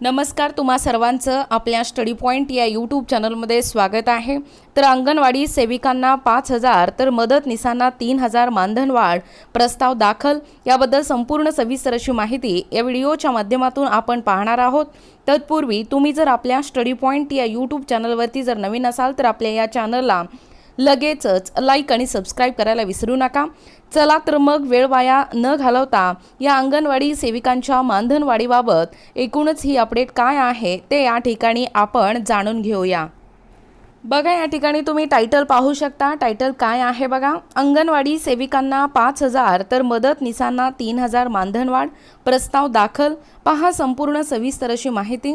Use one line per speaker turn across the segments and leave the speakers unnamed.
नमस्कार तुम्हा सर्वांचं आपल्या स्टडी पॉईंट या यूट्यूब चॅनलमध्ये स्वागत आहे. तर अंगणवाडी सेविकांना पाच हजार तर मदतनिसांना तीन हजार मानधनवाढ प्रस्ताव दाखल. याबद्दल संपूर्ण सविस्तर अशी माहिती या व्हिडिओच्या माध्यमातून आपण पाहणार आहोत. तत्पूर्वी तुम्ही जर आपल्या स्टडी पॉईंट या यूट्यूब चॅनलवरती जर नवीन असाल तर आपल्या या चॅनलला लगेचच लाईक आणि सबस्क्राईब करायला विसरू नका. चला तर मग वेळ वाया न घालवता या अंगणवाडी सेविकांच्या मानधनवाढीबाबत एकूणच ही अपडेट काय आहे ते या ठिकाणी आपण जाणून घेऊया. बघा या ठिकाणी तुम्ही टायटल पाहू शकता. टायटल काय आहे बघा? अंगणवाडी सेविकांना पाच हजार तर मदतनीसांना तीन हजार मानधनवाढ. प्रस्ताव दाखल. पहा संपूर्ण सविस्तर अशी माहिती.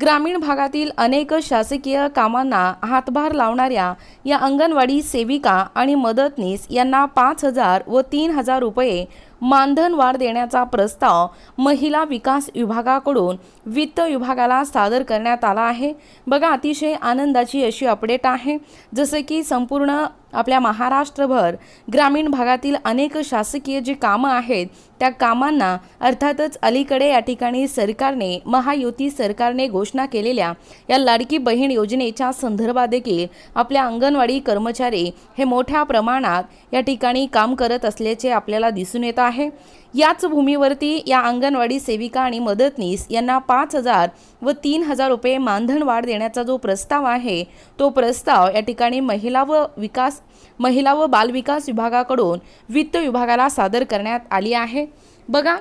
ग्रामीण भागातील अनेक शासकीय कामांना हातभार लावणाऱ्या या अंगणवाडी सेविका आणि मदतनीस यांना पाच हजार व तीन हजार रुपये मानधन वाढ देण्याचा प्रस्ताव महिला विकास विभागाकडून वित्त विभागाला सादर करण्यात आला आहे. बघा अतिशय आनंदाची अशी अपडेट आहे. जसं की संपूर्ण आपल्या महाराष्ट्रभर ग्रामीण भागातील अनेक शासकीय जी कामं आहेत त्या कामांना अर्थातच अलीकडे या ठिकाणी सरकारने महायुती सरकारने घोषणा केलेल्या या लाडकी बहीण योजनेच्या संदर्भात देखील आपल्या अंगणवाडी कर्मचारी हे मोठ्या प्रमाणात या ठिकाणी काम करत असल्याचे आपल्याला दिसून येत आहे. याच भूमीवरती या अंगणवाडी सेविका आणि मदतनीस यांना पाच हजार व तीन हजार रुपये मानधन वाढ देण्याचा जो प्रस्ताव आहे तो प्रस्ताव या ठिकाणी महिला व विकास महिला व बालविकास विभागाकडून वित्त विभागाला सादर करण्यात आली आहे. बघा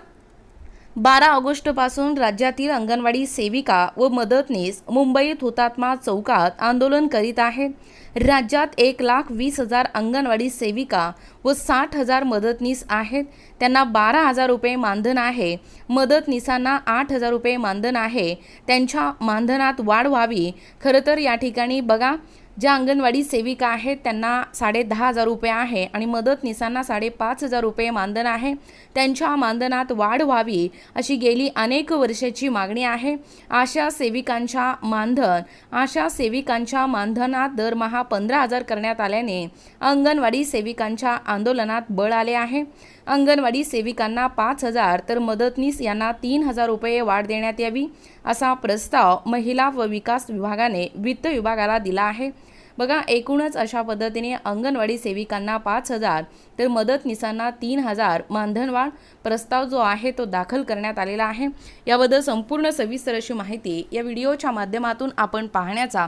बारा ऑगस्टपासून राज्यातील अंगणवाडी सेविका व मदतनीस मुंबईत हुतात्मा चौकात आंदोलन करीत आहेत. राज्यात एक लाख वीस हजार अंगणवाडी सेविका व साठ हजार मदतनीस आहेत. त्यांना बारा हजार रुपये मानधन आहे. मदतनीसांना आठ हजार रुपये मानधन आहे. त्यांच्या मानधनात वाढ व्हावी. खरं तर या ठिकाणी बघा ज्या अंगणवाडी सेविका आहेत त्यांना साडे दहा हजार रुपये आहे आणि मदतनीसांना साडेपाच हजार रुपये मानधन आहे. त्यांच्या मानधनात वाढ व्हावी अशी गेली अनेक वर्षाची मागणी आहे. आशा सेविकांच्या मानधन आशा सेविकांच्या मानधनात दरमहा पंधरा हजार करण्यात आल्याने अंगणवाडी सेविकांच्या आंदोलनात बळ आले आहे. अंगणवाडी सेविकांना पाच हजार तर मदतनीस यांना तीन हजार रुपये वाढ देण्यात यावी असा प्रस्ताव महिला व विकास विभागाने वित्त विभागाला दिला आहे. बघा एकूणच अशा पद्धतीने अंगणवाडी सेविकांना पाच हजार तर मदतनीसांना तीन हजार मानधनवाढ प्रस्ताव जो आहे तो दाखल करण्यात आलेला आहे. याबद्दल संपूर्ण सविस्तर अशी माहिती या व्हिडिओच्या माध्यमातून आपण पाहण्याचा